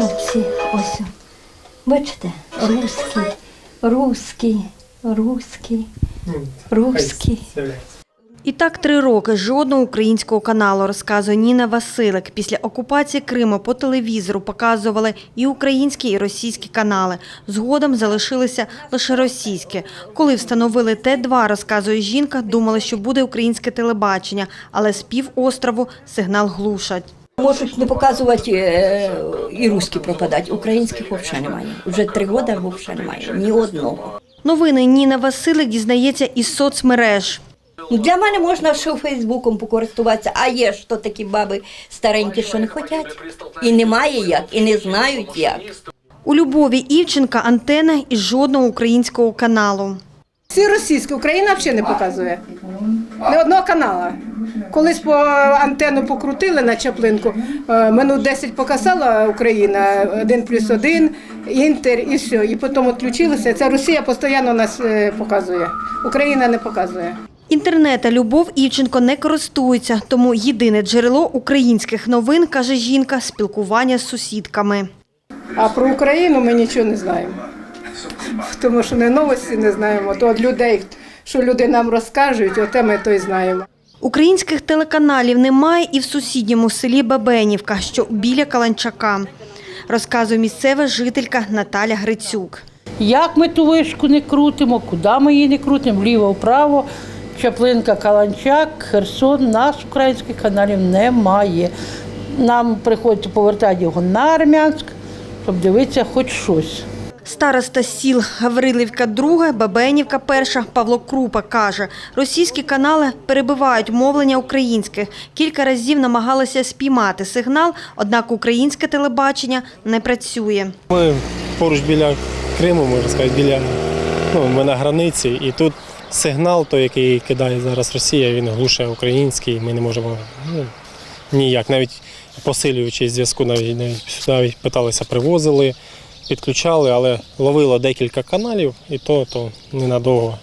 Ну, всі ось. Бачите, русський, русський, русський, русський. І так три роки жодного українського каналу, розказує Ніна Василик. Після окупації Криму по телевізору показували і українські, і російські канали. Згодом залишилися лише російські. Коли встановили Т2, розказує жінка, думали, що буде українське телебачення, але з півострову сигнал глушать. Можуть не показувати е, і русські пропадати, українських взагалі немає. Вже три роки взагалі немає, ні одного. Новини Ніна Василик дізнається із соцмереж. Ну, Для мене можна ще Фейсбуком покористуватися, а є ж то такі баби старенькі, що не хочуть. І немає як, і не знають як. У Любові Івченка антена із жодного українського каналу. Всі російські, Україна взагалі не показує. Не одного канала. Колись по антенну покрутили на чаплинку, е, минут 10 показала Україна, 1 плюс 1, Інтер і все. І потім відключилися. Це Росія постійно нас е, показує. Україна не показує. Інтернета Любов Івченко не користується, тому єдине джерело українських новин, каже жінка, спілкування з сусідками. А про Україну ми нічого не знаємо. Тому що не новості не знаємо, то від людей, що люди нам розкажуть, оте ми то й знаємо. Українських телеканалів немає і в сусідньому селі Бабенівка, що біля Каланчака, розказує місцева жителька Наталя Грицюк. Як ми ту вишку не крутимо, куди ми її не крутимо, вліво, вправо, Чаплинка, Каланчак, Херсон, нас українських каналів немає. Нам приходиться повертати його на Армянськ, щоб дивитися хоч щось. Староста сіл Гаврилівка друга, Бабенівка перша Павло Крупа каже, російські канали перебивають мовлення українських. Кілька разів намагалися спіймати сигнал, однак українське телебачення не працює. Ми поруч біля Криму, можна сказати, біля ну, ми на границі, і тут сигнал, той, який кидає зараз Росія, він глушає український. Ми не можемо ну, ніяк. Навіть посилюючи зв'язку, навіть, навіть, навіть питалися, привозили, підключали, але ловило декілька каналів, і то, то ненадовго.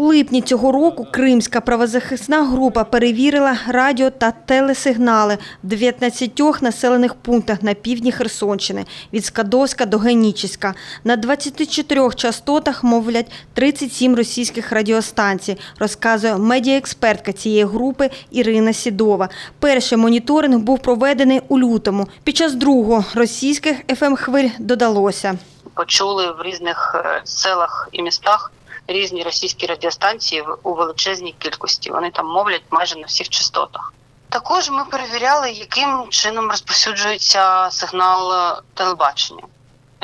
У липні цього року Кримська правозахисна група перевірила радіо та телесигнали в 19 населених пунктах на півдні Херсонщини від Скадовська до Генічеська. На 24 частотах мовлять 37 російських радіостанцій, розказує медіаекспертка цієї групи Ірина Сідова. Перший моніторинг був проведений у лютому. Під час другого російських ФМ-хвиль додалося. почули в різних е, селах і містах різні російські радіостанції у величезній кількості. Вони там мовлять майже на всіх частотах. Також ми перевіряли, яким чином розповсюджується сигнал е, телебачення.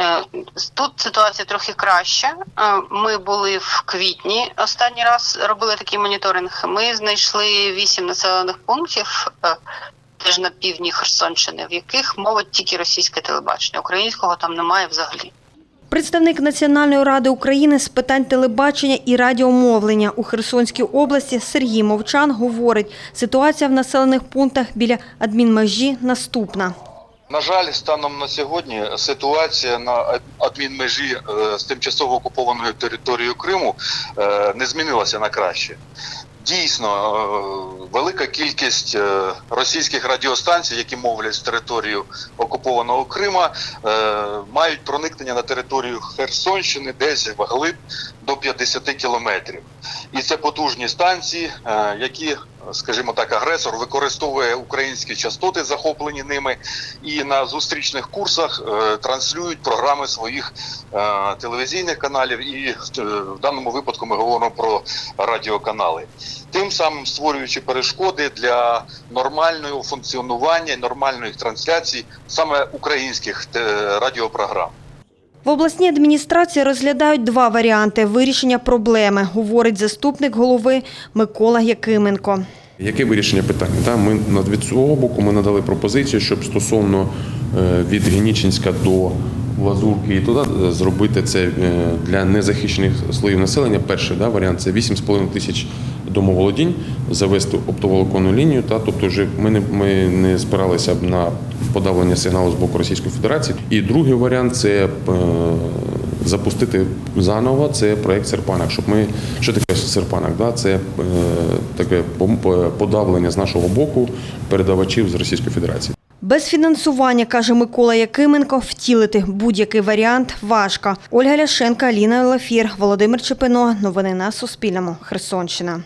Е, Тут ситуація трохи краща. Е, Ми були в квітні останній раз робили такий моніторинг. Ми знайшли вісім населених пунктів. Теж на півдні Херсонщини, в яких мовить тільки російське телебачення. Українського там немає взагалі. Представник Національної ради України з питань телебачення і радіомовлення у Херсонській області Сергій Мовчан говорить, ситуація в населених пунктах біля адмінмежі наступна. На жаль, станом на сьогодні ситуація на адмінмежі е, з тимчасово окупованою територією Криму е, не змінилася на краще. Дійсно, е, велика кількість е, російських радіостанцій, які мовлять територію окупованого Крима, е, мають проникнення на територію Херсонщини десь вглиб до 50 кілометрів. І це потужні станції, які, скажімо так, агресор використовує українські частоти, захоплені ними, і на зустрічних курсах е, транслюють програми своїх е, телевізійних каналів, і е, в даному випадку ми говоримо про радіоканали, тим самим створюючи перешкоди для нормального функціонування, нормальної трансляції саме українських радіопрограм. В обласній адміністрації розглядають два варіанти вирішення проблеми, говорить заступник голови Микола Якименко. Яке вирішення питання? Та ми від свого боку ми надали пропозицію, щоб стосовно е, від Генічинська до Лазурки і туди е, зробити це е, для незахищених слоїв населення. Перший да, варіант це 8,5 тисяч домоволодінь, завести оптоволоконну лінію. Та тобто, вже ми не ми не спиралися б на подавлення сигналу з боку Російської Федерації. І другий варіант це запустити заново це проект серпанок. Щоб ми що таке Серпанак? Да? Це е, таке подавлення з нашого боку передавачів з Російської Федерації. Без фінансування, каже Микола Якименко, втілити будь-який варіант важко. Ольга Ляшенка, Аліна Лафір, Володимир Чепино. Новини на Суспільному. Херсонщина.